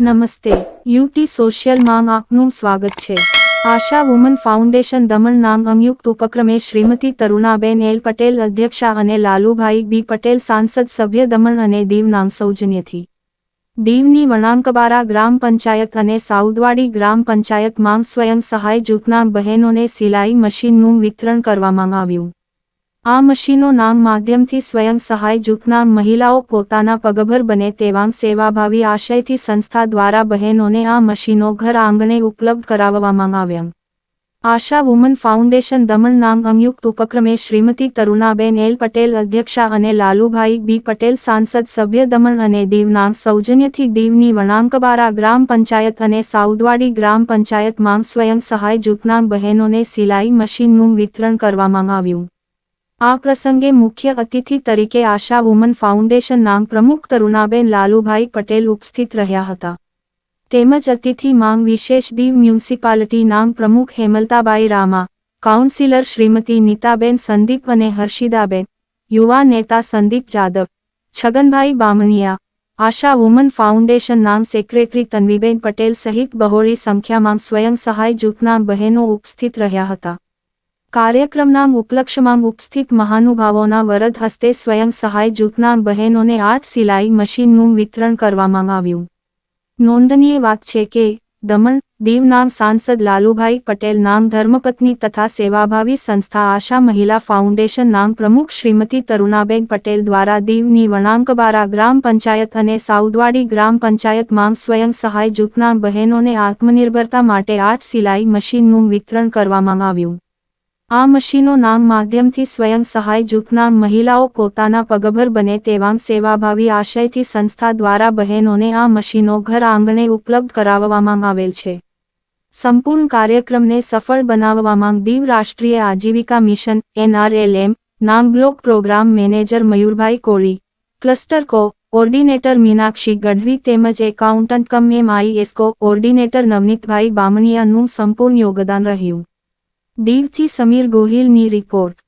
નમસ્તે, યુટી સોશિયલમાં આપનું સ્વાગત છે. આશા વુમન ફાઉન્ડેશન દમણ નામ સંયુક્ત ઉપક્રમે શ્રીમતી તરુણાબેન એલ પટેલ અધ્યક્ષા અને લાલુભાઈ બી પટેલ સાંસદ સભ્ય દમણ અને દીવ નામ સૌજન્યથી. દીવની વણાંકબારા ગ્રામ પંચાયત અને સાઉદવાડી ગ્રામ પંચાયત માંગ સ્વયં સહાય જૂથના બહેનોને સિલાઈ મશીનનું વિતરણ કરવામાં આવ્યું. આ મશીનો નામ માધ્યમથી સ્વયં સહાય જૂથના મહિલાઓ પોતાના પગભર બને તેવા સેવાભાવી આશયથી સંસ્થા દ્વારા બહેનોને આ મશીનો ઘર આંગણે ઉપલબ્ધ કરાવવામાં આવ્યા. આશા વુમન ફાઉન્ડેશન દમણ નામ સંયુક્ત ઉપક્રમે શ્રીમતી તરુણાબેન એલ પટેલ અધ્યક્ષા અને લાલુભાઈ બી પટેલ સાંસદ સભ્ય દમણ અને દીવના સૌજન્યથી દીવની વણાંકબારા ગ્રામ પંચાયત અને સાઉદવાડી ગ્રામ પંચાયતમાં સ્વયં સહાય જૂથના બહેનોને સિલાઈ મશીનનું વિતરણ કરવામાં આવ્યું. આ પ્રસંગે મુખ્ય અતિથિ તરીકે આશા વુમન ફાઉન્ડેશન નામ પ્રમુખ તરુણાબેન લાલુભાઈ પટેલ ઉપસ્થિત રહ્યા હતા. તેમજ અતિથિ માંગ વિશેષ દીવ મ્યુનિસિપાલિટી નામ પ્રમુખ હેમલતાબાઈ રામા, કાઉન્સિલર શ્રીમતી નીતાબેન સંદીપ અને હર્ષિદાબેન, યુવા નેતા સંદીપ જાદવ, છગનભાઈ બામણિયા, આશા વુમન ફાઉન્ડેશન નામ સેક્રેટરી તન્વીબેન પટેલ સહિત બહોળી સંખ્યામાં સ્વયં સહાય જૂથના બહેનો ઉપસ્થિત રહ્યા હતા. કાર્યક્રમના ઉપલક્ષમાં ઉપસ્થિત મહાનુભાવોના વરદ હસ્તે સ્વયં સહાય જૂથના બહેનોને આઠ સિલાઈ મશીનનું વિતરણ કરવામાં આવ્યું. નોંધનીય વાત છે કે, દમણ દીવના સાંસદ લાલુભાઈ પટેલ નામ ધર્મપત્ની તથા સેવાભાવી સંસ્થા આશા મહિલા ફાઉન્ડેશન નામ પ્રમુખ શ્રીમતી તરુણાબેન પટેલ દ્વારા દીવની વણાંકબારા ગ્રામ પંચાયત અને સાઉદવાડી ગ્રામ પંચાયતમાં સ્વયં સહાય જૂથના બહેનોને આત્મનિર્ભરતા માટે આઠ સિલાઈ મશીનનું વિતરણ કરવામાં આવ્યું. આ મશીનો નામ માધ્યમથી સ્વયં સહાય જૂથના મહિલાઓ પોતાના પગભર બને તેવા સેવાભાવી આશયથી સંસ્થા દ્વારા બહેનોને આ મશીનો ઘર આંગણે ઉપલબ્ધ કરાવવામાં આવેલ છે. સંપૂર્ણ કાર્યક્રમને સફળ બનાવવામાં દીવ રાષ્ટ્રીય આજીવિકા મિશન, એનઆરએલએમ નામ block program manager Mayurbhai Koli, cluster coordinator Meenakshi Gadhvi તેમજ એકાઉન્ટન્ટ કમ એમઆઈએસકો ઓર્ડિનેટર નવનીતભાઈ બામણીયાનું સંપૂર્ણ યોગદાન રહ્યું. દીવથી સમીર ગોહિલની રિપોર્ટ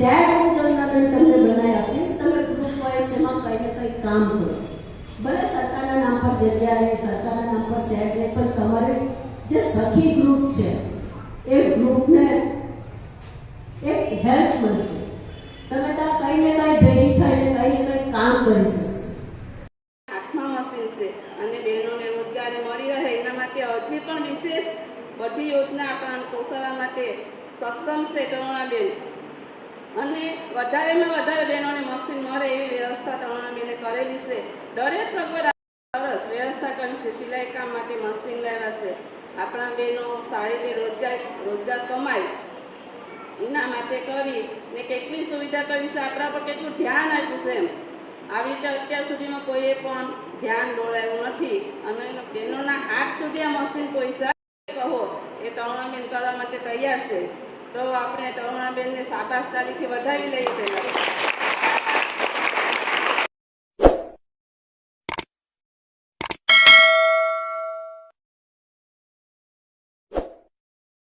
સેટ હું જમનાબેન તમને બનાવી આપીશ તમે ગ્રુપ વાઇઝ એમાં કંઈ ને કંઈ કામ કરો ભલે સરકારના નામ પર જગ્યા રહે સરકારના નામ પર સેડ રહે પણ તમારે જે સખી ગ્રુપ છે એ ગ્રુપને એક હેલ્પ મળશે તમે ત્યાં કંઈ ને કંઈ ભેગી થઈને કંઈ ને કંઈ કામ કરી શકશો છે અને બહેનોને રોજગારી મળી રહે એના માટે હજી પણ વિશેષ બધી યોજના આપણા કોસળા માટે સક્ષમ છે ટર્ણાબેન અને વધારેમાં વધારે બહેનોને મશીન મળે એવી વ્યવસ્થા ટર્ણાબેને કરેલી છે. દરેક સગવડ સરસ વ્યવસ્થા કરી છે. સિલાઈ કામ માટે મશીન લાવ્યા છે. આપણા બહેનો સારી રીતે રોજગાર રોજગાર કમાય. એના માટે કરી ને કેટલી સુવિધા કરી છે. આપણા પર કેટલું ધ્યાન આપ્યું છે એમ. આવી રીતે અત્યાર સુધીમાં કોઈએ પણ ધ્યાન દોડાયું નથી. અને બહેનોના હાથ સુધી આ મશીન પૈસા કહો. એ તરુણાબેન કરવા માટે તૈયાર છે. તો આપણે તરુણાબેનને સાબાસ તારીખે વધાવી લઈએ પહેલાં.